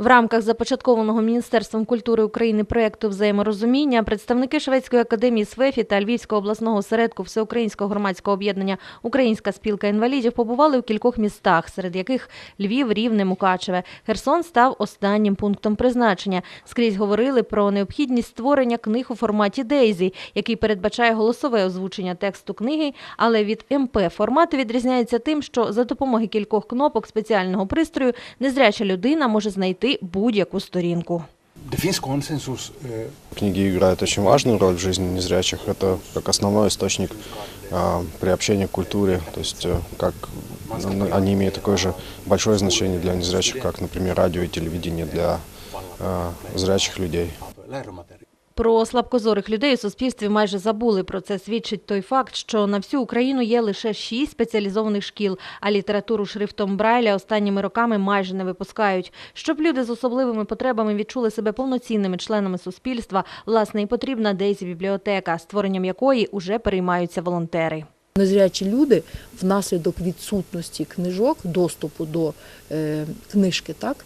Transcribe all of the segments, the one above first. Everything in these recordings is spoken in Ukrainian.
В рамках започаткованого Міністерством культури України проєкту взаєморозуміння представники Шведської академії СВЕФІ та Львівського обласного осередку Всеукраїнського громадського об'єднання Українська спілка інвалідів побували у кількох містах, серед яких Львів, Рівне, Мукачеве. Херсон став останнім пунктом призначення. Скрізь говорили про необхідність створення книг у форматі Дейзі, який передбачає голосове озвучення тексту книги, але від МП формат відрізняється тим, що за допомогою кількох кнопок спеціального пристрою незряча людина може знайти будь-яку сторінку. Книги играют очень важную роль в жизни незрячих. Это как основной источник а, приобщения к культуре. То есть э, как они имеют такое же большое значение для незрячих, как, например, радио и телевидение для а, зрячих людей. Про слабкозорих людей у суспільстві майже забули. Про це свідчить той факт, що на всю Україну є лише шість спеціалізованих шкіл, а літературу шрифтом Брайля останніми роками майже не випускають. Щоб люди з особливими потребами відчули себе повноцінними членами суспільства, власне, і потрібна Дейзі бібліотека, створенням якої уже переймаються волонтери. Незрячі люди внаслідок відсутності книжок, доступу до е, книжки, так,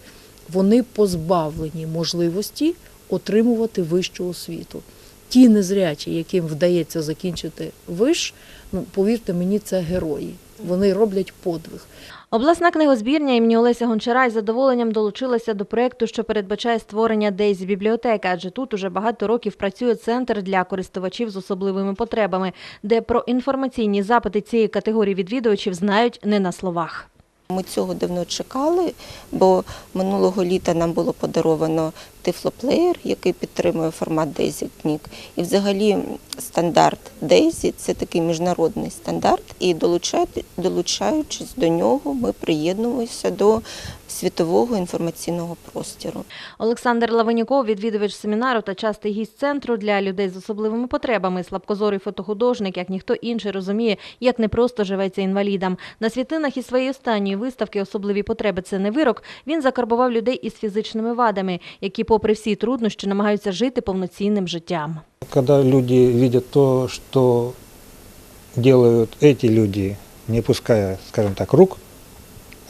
вони позбавлені можливості отримувати вищу освіту. Ті незрячі, яким вдається закінчити виш, ну повірте мені, це герої. Вони роблять подвиг. Обласна книгозбірня імені Олеся Гончара із задоволенням долучилася до проєкту, що передбачає створення Дейзі бібліотеки, адже тут уже багато років працює центр для користувачів з особливими потребами, де про інформаційні запити цієї категорії відвідувачів знають не на словах. Ми цього давно чекали, бо минулого літа нам було подаровано тифлоплеєр, який підтримує формат книг. І взагалі стандарт Дейзі це такий міжнародний стандарт, і долучаючи- долучаючись до нього, ми приєднуємося до світового інформаційного простору. Олександр Лавенюков, відвідувач семінару та частий гість центру для людей з особливими потребами, слабкозорий фотохудожник, як ніхто інший розуміє, як непросто живеться інвалідам. На світлинах із своєї останньої виставки Особливі потреби це не вирок. Він закарбував людей із фізичними вадами, які, попри всі труднощі, намагаються жити повноцінним життям. Когда люди видят то, что делают эти люди, не пуская, скажем так, рук,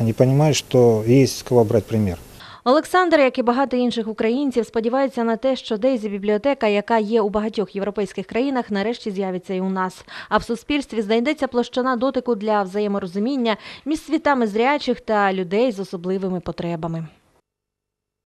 они понимают, что есть с кого брать пример. Олександр, як і багато інших українців, сподівається на те, що Дейзі бібліотека, яка є у багатьох європейських країнах, нарешті з'явиться і у нас. А в суспільстві знайдеться площина дотику для взаєморозуміння між світами зрячих та людей з особливими потребами.